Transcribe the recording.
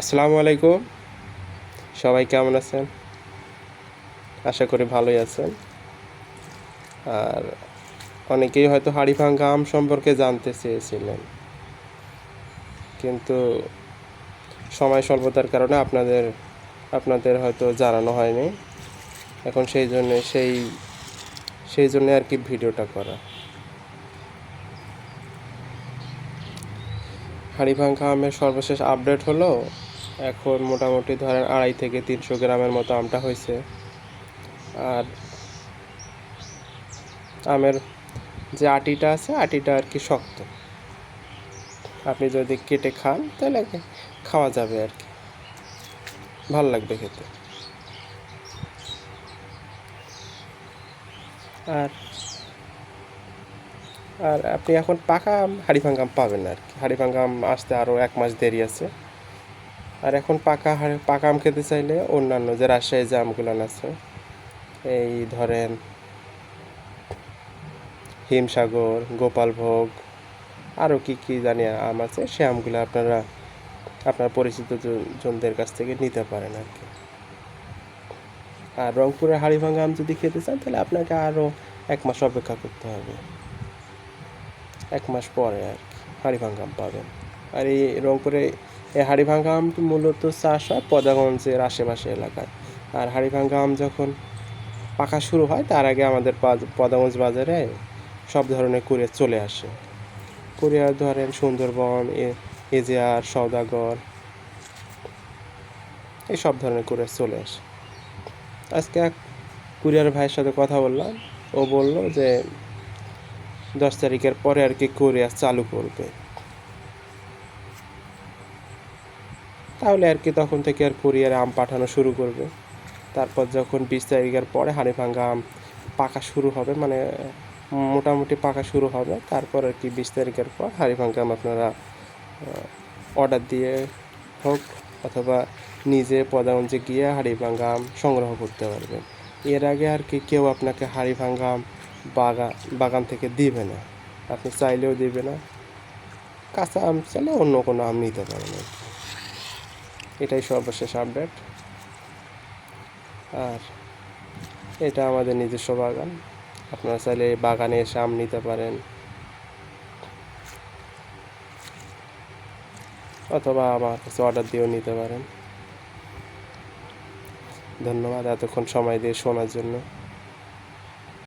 আসসালামু আলাইকুম। সবাই কেমন আছেন? আশা করি ভালোই আছেন। আর অনেকেই হয়তো হাড়ি ভাঙ্গা আম সম্পর্কে জানতে চেয়েছিলেন। কিন্তু সময় স্বল্পতার কারণে আপনাদের আপনাদের হয়তো জানানো হয়নি। এখন সেই জন্য, সেই সেই জন্য আর কি ভিডিওটা করা। হাড়িভাঙ্গা আমের সর্বশেষ আপডেট হলো এখন মোটামুটি ধরেন আড়াই থেকে তিনশো গ্রামের মতো আমটা হয়েছে। আর আমের যে আটিটা আছে, আটিটা আর কি শক্ত। আপনি যদি কেটে খান, তাহলে খাওয়া যাবে আর কি। ভালো লাগবে খেতে। আর আর আপনি এখন পাকা আম হাড়িভাঙ্গা আম পাবেন আর কি। হাড়িভাঙ্গা আম আসতে আরও এক মাস দেরি আছে। আর এখন পাকা পাকা আম খেতে চাইলে অন্যান্য যে রাজশাহী যে আমগুলো আছে, এই ধরেন হিমসাগর, গোপালভোগ, আরও কি কি জানি আম আছে, সে আমগুলো আপনারা, আপনার পরিচিত জনদের কাছ থেকে নিতে পারেন আর কি। আর রংপুরের হাড়িভাঙ্গা আম যদি খেতে চান, তাহলে আপনাকে আরও এক মাস অপেক্ষা করতে হবে। এক মাস পরে আর কি হাড়িভাঙ্গা আম পাবেন। আর এই রংপুরে এই হাড়িভাঙ্গা আমটি মূলত চাষ হয় পদাগঞ্জের আশেপাশে এলাকায়। আর হাড়িভাঙ্গা আম যখন পাকা শুরু হয়, তার আগে আমাদের পদাগঞ্জ বাজারে সব ধরনের কুরিয়ার চলে আসে। কুরিয়ার ধরেন সুন্দরবন এজিয়ার সওদাগর, এই সব ধরনের কুরিয়ার চলে আসে। আজকে এক কুরিয়ার ভাইয়ের সাথে কথা বললাম। ও বলল যে, দশ তারিখের পরে আর কি কোরিয়ার চালু করবে। তাহলে আর কি তখন থেকে আর কোরিয়ার আম পাঠানো শুরু করবে। তারপর যখন বিশ তারিখের পরে হাড়িভাঙ্গা আম পাকা শুরু হবে মানে মোটামুটি পাকা শুরু হবে, তারপর আর কি বিশ তারিখের পর হাড়িভাঙ্গা আম আপনারা অর্ডার দিয়ে হোক অথবা নিজে পদাগঞ্জে গিয়ে হাড়িভাঙ্গা আম সংগ্রহ করতে পারবেন। এর আগে আর কি কেউ আপনাকে হাড়িভাঙ্গা আম বাগান বাগান থেকে দিবে না। আপনি চাইলেও দিবে না। কাঁচা আম চাইলে অন্য কোনো আম নিতে কি। এটাই সর্বশেষ আপডেট আর এটা আমাদের নিজস্ব বাগান। আপনারা চাইলে বাগানে এসে আম নিতে পারেন। অথবা আমার কাছে অর্ডার দিয়েও নিতে পারেন। ধন্যবাদ এতক্ষণ সময় দিয়ে শোনার জন্য।